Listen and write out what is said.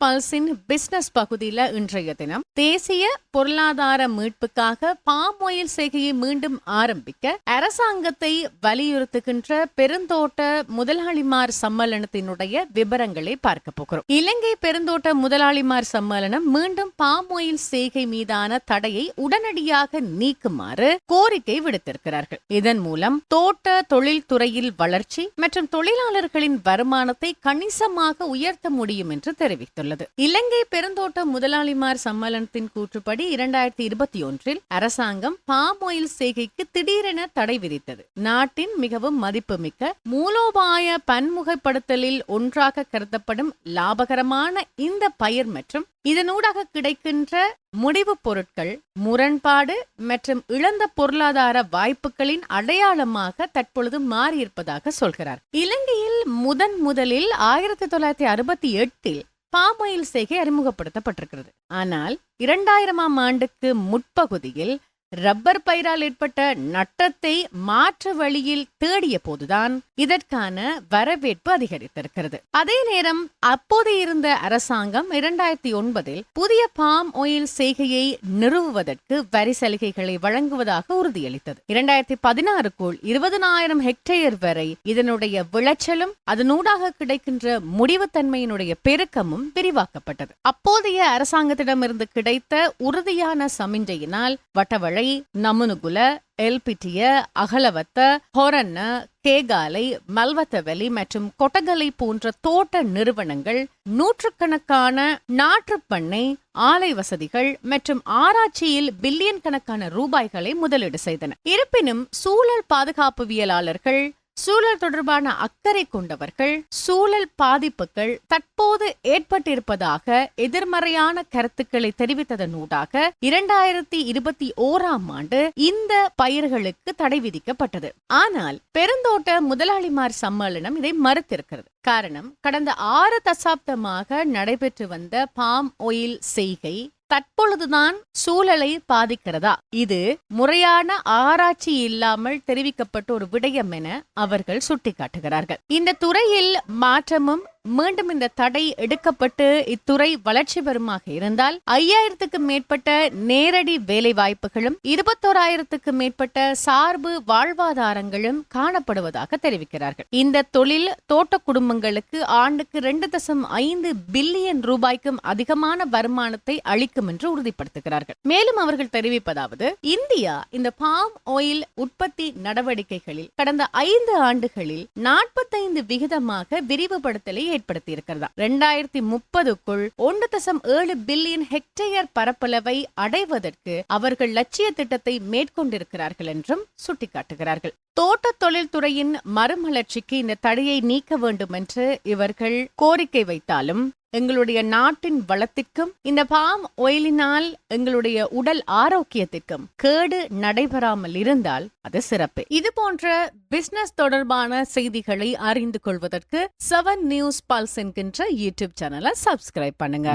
பல்ஸின் business பகுதியில் இன்றைய தினம் தேசிய பொருளாதார மீட்புக்காக பாம் ஆயில் செய்கையை மீண்டும் ஆரம்பிக்க அரசாங்கத்தை வலியுறுத்துகின்ற பெருந்தோட்ட முதலாளிமார் சம்மேளனத்தினுடைய விவரங்களை பார்க்க போகிறோம். இலங்கை பெருந்தோட்ட முதலாளிமார் சம்மேளனம் மீண்டும் பாம் ஆயில் செய்கை மீதான தடையை உடனடியாக நீக்குமாறு கோரிக்கை விடுத்திருக்கிறார்கள். இதன் மூலம் தோட்ட தொழில்துறையில் வளர்ச்சி மற்றும் தொழிலாளர்களின் வருமானத்தை கணிசமாக உயர்த்த முடியும் முடியும் என்று தெரிவித்துள்ளது. இலங்கை பெருந்தோட்ட முதலாளிமார் சம்மேளனத்தின் கூற்றுப்படி இரண்டாயிரத்தி இருபத்தி ஒன்றில் அரசாங்கம் பாம் ஆயில் செய்கைக்கு திடீரென தடை விதித்தது. நாட்டின் மிகவும் மதிப்புமிக்க மூலோபாய பன்முகப்படுத்தலில் ஒன்றாக கருதப்படும் லாபகரமான இந்த பயிர் மற்றும் இதனூடாக கிடைக்கின்ற முடிவுப் பொருட்கள் முரண்பாடு மற்றும் இழந்த பொருளாதார வாய்ப்புகளின் அடையாளமாக தற்பொழுது மாறியிருப்பதாக சொல்கிறார். இலங்கை முதன் முதலில் ஆயிரத்தி தொள்ளாயிரத்தி அறுபத்தி எட்டில் பாமாயில் செய்கை அறிமுகப்படுத்தப்பட்டிருக்கிறது. ஆனால் இரண்டாயிரமாம் ஆண்டுக்கு முற்பகுதியில் ரப்பர் பயிரால் ஏற்பட்ட நட்டத்தை மாற்று வழியில் தேடிய போதுதான் இதற்கான வரவேற்பு அதிகரித்திருக்கிறது. அதே நேரம் அப்போது இருந்த அரசாங்கம் இரண்டாயிரத்தி ஒன்பதில் புதிய பாம் ஆயில் செய்கையை நிறுவுவதற்கு வரி சலுகைகளை வழங்குவதாக உறுதியளித்தது. இரண்டாயிரத்தி பதினாறுக்குள் இருபதனாயிரம் ஹெக்டேயர் வரை இதனுடைய விளைச்சலும் அதனூடாக கிடைக்கின்ற முடிவுத்தன்மையினுடைய பெருக்கமும் விரிவாக்கப்பட்டது. அப்போதைய அரசாங்கத்திடமிருந்து கிடைத்த உறுதியான சமிஞ்சையினால் வட்டவள மழை நமுனுகுல எல்பிட்டிய அகலவத்த ஹொரன்ன கேகாலை மல்வத்தவெளி மற்றும் கொட்டகலை போன்ற தோட்ட நிறுவனங்கள் நூற்றுக்கணக்கான நாற்றுப்பண்ணை ஆலை வசதிகள் மற்றும் ஆராய்ச்சியில் பில்லியன் கணக்கான ரூபாய்களை முதலீடு செய்தன. இருப்பினும் சூழல் பாதுகாப்புவியலாளர்கள் சூழல் தொடர்பான அக்கறை கொண்டவர்கள் சூழல் பாதிப்புகள் தற்போது ஏற்பட்டிருப்பதாக எதிர்மறையான கருத்துக்களை தெரிவித்ததனூடாக இரண்டாயிரத்தி இருபத்தி ஓராம் ஆண்டு இந்த பயிர்களுக்கு தடை விதிக்கப்பட்டது. ஆனால் பெருந்தோட்ட முதலாளிமார் சம்மேளனம் இதை மறுத்திருக்கிறது. காரணம் கடந்த ஆறு தசாப்தமாக நடைபெற்று வந்த பாம் ஆயில் செய்கை தற்பொழுதுதான் சூழலை பாதிக்கிறதா? இது முறையான ஆராய்ச்சி இல்லாமல் தெரிவிக்கப்பட்ட ஒரு விடயம் என அவர்கள் சுட்டிக்காட்டுகிறார்கள். இந்த துறையில் மாற்றமும் மீண்டும் இந்த தடை எடுக்கப்பட்டு இத்துறை வளர்ச்சி பெறுமாக இருந்தால் ஐயாயிரத்துக்கு மேற்பட்ட நேரடி வேலை வாய்ப்புகளும் இருபத்தோராயிரத்துக்கு மேற்பட்ட சார்பு வாழ்வாதாரங்களும் காணப்படுவதாக தெரிவிக்கிறார்கள். இந்த தொழில் தோட்ட குடும்பங்களுக்கு ஆண்டுக்கு ரெண்டு தசம் ஐந்து பில்லியன் ரூபாய்க்கும் அதிகமான வருமானத்தை அளிக்கும் என்று உறுதிப்படுத்துகிறார்கள். மேலும் அவர்கள் தெரிவிப்பதாவது இந்தியா இந்த பாம் ஆயில் உற்பத்தி நடவடிக்கைகளில் கடந்த ஐந்து ஆண்டுகளில் நாற்பத்தைந்து விகிதமாக விரிவுபடுத்தலை ஏற்படுத்தி இருக்கிறதா ரெண்டாயிரத்தி முப்பதுக்குள் ஒன்று தசம் ஏழு பில்லியன் ஹெக்டேயர் பரப்பளவை அடைவதற்கு அவர்கள் லட்சிய திட்டத்தை மேற்கொண்டிருக்கிறார்கள் என்றும் சுட்டிக்காட்டுகிறார்கள். தோட்ட தொழில்துறையின் மறுமலர்ச்சிக்கு இந்த தடையை நீக்க வேண்டும் என்று இவர்கள் கோரிக்கை வைத்தாலும் எங்களுடைய நாட்டின் வளத்திற்கும் இந்த பாம் ஒயிலினால் எங்களுடைய உடல் ஆரோக்கியத்திற்கும் கேடு நடைபெறாமல் இருந்தால் அது சிறப்பு. இது போன்ற பிசினஸ் தொடர்பான செய்திகளை அறிந்து கொள்வதற்கு செவன் நியூஸ் பல்ஸ் என்கின்ற யூடியூப் சேனலை சப்ஸ்கிரைப் பண்ணுங்க.